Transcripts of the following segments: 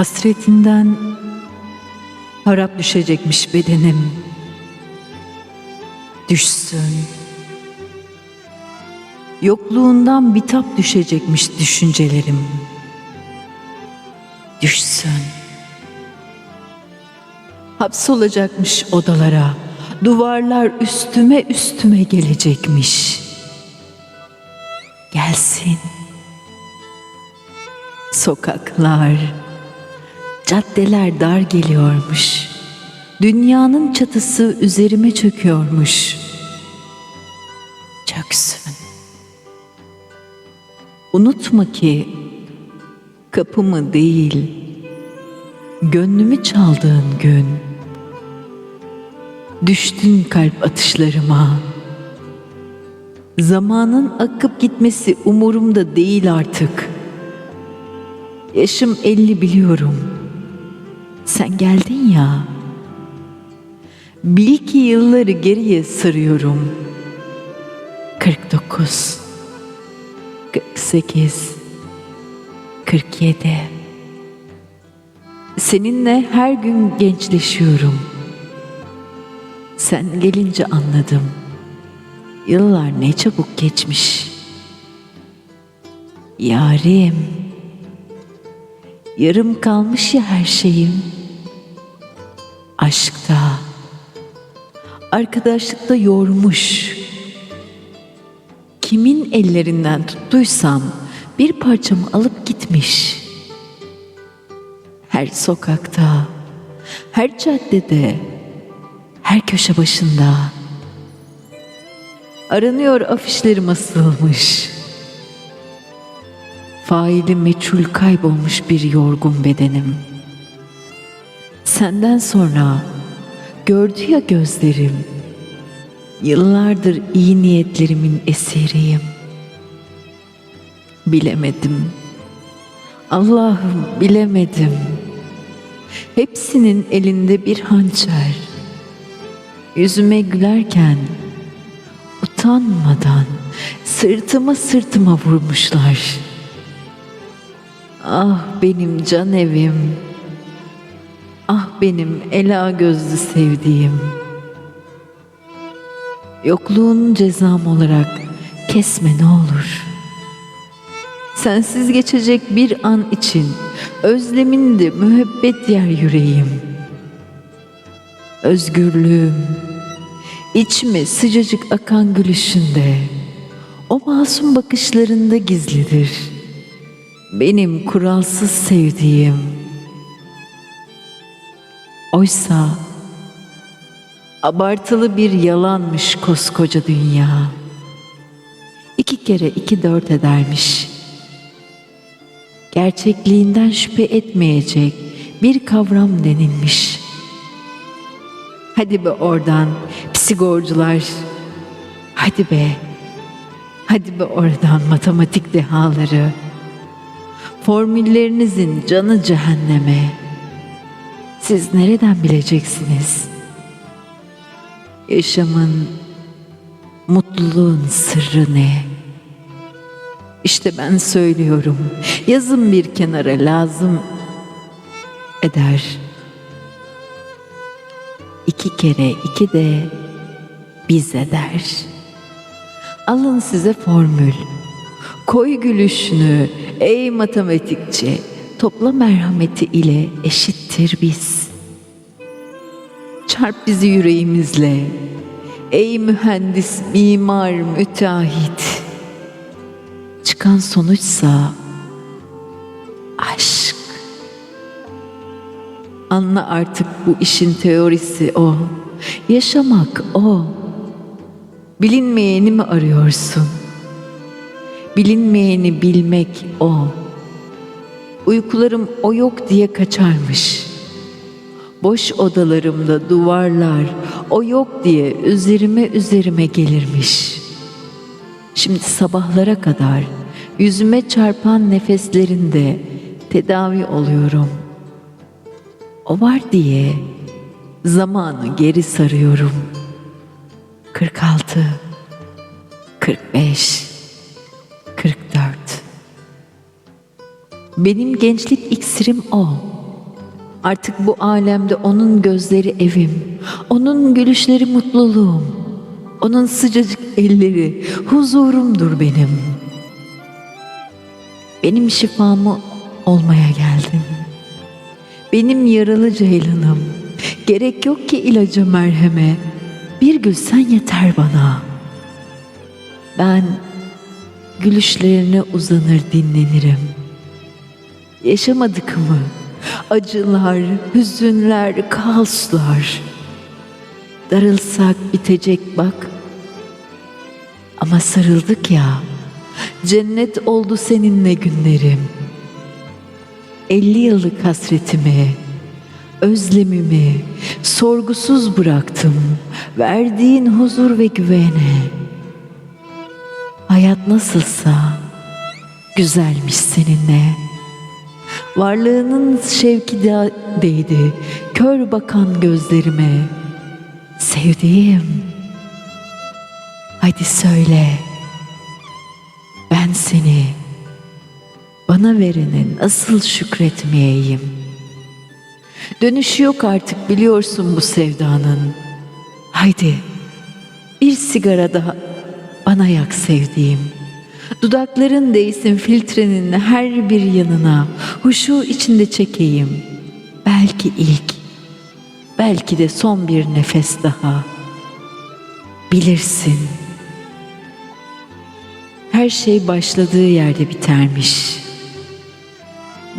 Hasretinden harap düşecekmiş bedenim. Düşsün. Yokluğundan bitap düşecekmiş düşüncelerim. Düşsün. Hapsolacakmış odalara. Duvarlar üstüme üstüme gelecekmiş. Gelsin. Sokaklar, caddeler dar geliyormuş. Dünyanın çatısı üzerime çöküyormuş. Çöksün. Unutma ki kapımı değil, gönlümü çaldığın gün düştün kalp atışlarıma. Zamanın akıp gitmesi umurumda değil artık. Yaşım elli biliyorum. Sen geldin ya. Bil ki yılları geriye sarıyorum. 49 48 47 Seninle her gün gençleşiyorum. Sen gelince anladım. Yıllar ne çabuk geçmiş. Yarim. Yarım kalmış ya her şeyim. Aşkta, arkadaşlıkta yormuş. Kimin ellerinden tuttuysam bir parçamı alıp gitmiş. Her sokakta, her caddede, her köşe başında aranıyor afişlerim asılmış. Faili meçhul kaybolmuş bir yorgun bedenim. Senden sonra gördü ya gözlerim. Yıllardır iyi niyetlerimin esiriyim. Bilemedim. Allah'ım bilemedim. Hepsinin elinde bir hançer. Yüzüme gülerken utanmadan sırtıma sırtıma vurmuşlar. Ah benim can evim. Ah benim ela gözlü sevdiğim. Yokluğun cezam olarak kesme ne olur. Sensiz geçecek bir an için özlemindi müebbet yer yüreğim. Özgürlüğüm, içime sıcacık akan gülüşünde, o masum bakışlarında gizlidir. Benim kuralsız sevdiğim. Oysa abartılı bir yalanmış koskoca dünya. İki kere iki dört edermiş. Gerçekliğinden şüphe etmeyecek bir kavram denilmiş. Hadi be oradan psikologlar. Hadi be. Hadi be oradan matematik dehaları. Formüllerinizin canı cehenneme. Siz nereden bileceksiniz? Yaşamın, mutluluğun sırrı ne? İşte ben söylüyorum. Yazın bir kenara lazım eder. İki kere iki de biz eder. Alın size formül. Koy gülüşünü ey matematikçi. Topla merhameti ile eşittir biz. Çarp bizi yüreğimizle. Ey mühendis, mimar, müteahhit. Çıkan sonuçsa aşk. Anla artık bu işin teorisi o. Yaşamak o. Bilinmeyeni mi arıyorsun? Bilinmeyeni bilmek o. Uykularım o yok diye kaçarmış. Boş odalarımda duvarlar o yok diye üzerime üzerime gelirmiş. Şimdi sabahlara kadar yüzüme çarpan nefeslerinde tedavi oluyorum. O var diye zamanı geri sarıyorum. 46 45 Benim gençlik iksirim o. Artık bu alemde onun gözleri evim, onun gülüşleri mutluluğum, onun sıcacık elleri huzurumdur benim. Benim şifamı olmaya geldin. Benim yaralı ceylanım. Gerek yok ki ilaca merheme. Bir gülsen yeter bana. Ben gülüşlerine uzanır dinlenirim. Yaşamadık mı? Acılar, hüzünler, kaoslar. Darılsak bitecek bak. Ama sarıldık ya. Cennet oldu seninle günlerim. Elli yıllık hasretimi, özlemimi sorgusuz bıraktım. Verdiğin huzur ve güvene. Hayat nasılsa güzelmiş seninle. Varlığının şevki de değdi kör bakan gözlerime. Sevdiğim, hadi söyle, ben seni bana verene nasıl şükretmeyeyim? Dönüşü yok artık biliyorsun bu sevdanın. Haydi bir sigara daha bana yak sevdiğim. Dudakların değsin filtrenin her bir yanına. Huşu içinde çekeyim. Belki ilk, belki de son bir nefes daha. Bilirsin. Her şey başladığı yerde bitermiş.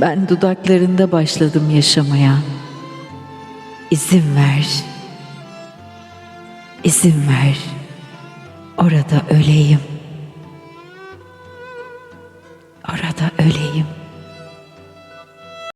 Ben dudaklarında başladım yaşamaya. İzin ver. İzin ver. Orada öleyim. Orada öleyim.